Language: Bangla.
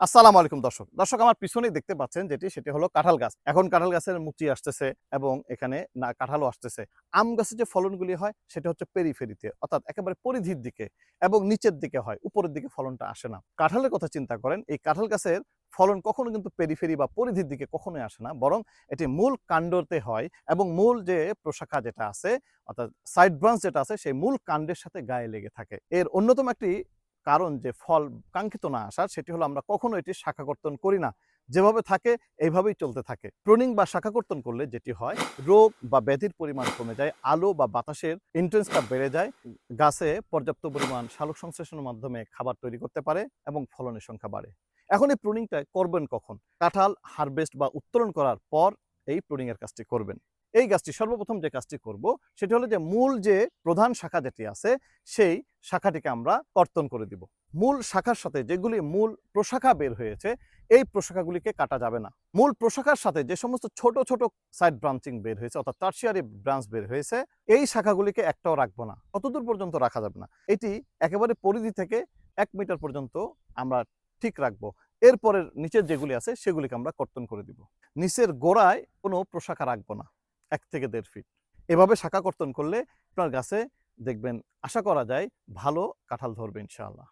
আসসালামু আলাইকুম দর্শক। দর্শক, আমার পিছনেই দেখতে পাচ্ছেন যেটি, সেটি হলো কাঁঠাল গাছ। এখন কাঁঠাল গাছের মুচি আসতেছে এবং এখানে না, কাঁঠালও আসতেছে। আম গাছের যে ফলনগুলি হয়, সেটা হচ্ছে পেরিফেরিতে, অর্থাৎ একেবারে পরিধির দিকে এবং নিচের দিকে হয়, উপরের দিকে ফলনটা আসে না। কাঁঠালের কথা চিন্তা করেন, এই কাঁঠাল গাছের ফলন কখনো কিন্তু পেরিফেরি বা পরিধির দিকে কখনোই আসে না, বরং এটি মূল কাণ্ডতে হয় এবং মূল যে প্রশাখা যেটা আছে, অর্থাৎ সাইড ব্রাঞ্চ যেটা আছে, সেই মূল কাণ্ডের সাথে গায়ে লেগে থাকে। এর অন্যতম একটি কারণ যে ফল কাঙ্ক্ষিত না আসার, সেটি হলো আমরা কখনো এটি শাখা কর্তন করি না। যেভাবে থাকে, এইভাবেই চলতে থাকে। প্রুনিং বা শাখা কর্তন করলে যেটি হয়, রোগ বা ব্যাধির পরিমাণ কমে যায়, আলো বা বাতাসের ইন্টেন্সটা বেড়ে যায়, গাছে পর্যাপ্ত পরিমাণ সালোক সংশ্লেষণের মাধ্যমে খাবার তৈরি করতে পারে এবং ফলনের সংখ্যা বাড়ে। এখন এই প্রুনিংটা করবেন কখন? কাঁঠাল হারভেস্ট বা উত্তোলন করার পর এই প্রুনিং এর কাজটি করবেন। এই গাছটি, সর্বপ্রথম যে কাজটি করব সেটি হলো যে মূল যে প্রধান শাখা যেটি আছে, সেই শাখাটিকে আমরা কর্তন করে দিব। মূল শাখার সাথে যেগুলি মূল প্রশাখা বের হয়েছে, এই প্রশাখাগুলিকে কাটা যাবে না। মূল প্রশাখার সাথে যে সমস্ত ছোট ছোট সাইড ব্রাঞ্চিং বের হয়েছে, অর্থাৎ টার্সিয়ারি ব্রাঞ্চ বের হয়েছে, এই শাখাগুলিকে একটাও রাখব না। কতদূর পর্যন্ত রাখা যাবে না। এটি একেবারে পরিধি থেকে এক মিটার পর্যন্ত আমরা ঠিক রাখব। এরপরের নিচের যেগুলি আছে, সেগুলিকে আমরা কর্তন করে দিব। নিচের গোড়ায় কোনো প্রশাখা রাখব না। এক থেকে দেড় ফিট এভাবে শাখা কর্তন করলে আপনার গাছে দেখবেন, আশা করা যায় ভালো কাঁঠাল ধরবে ইনশাআল্লাহ।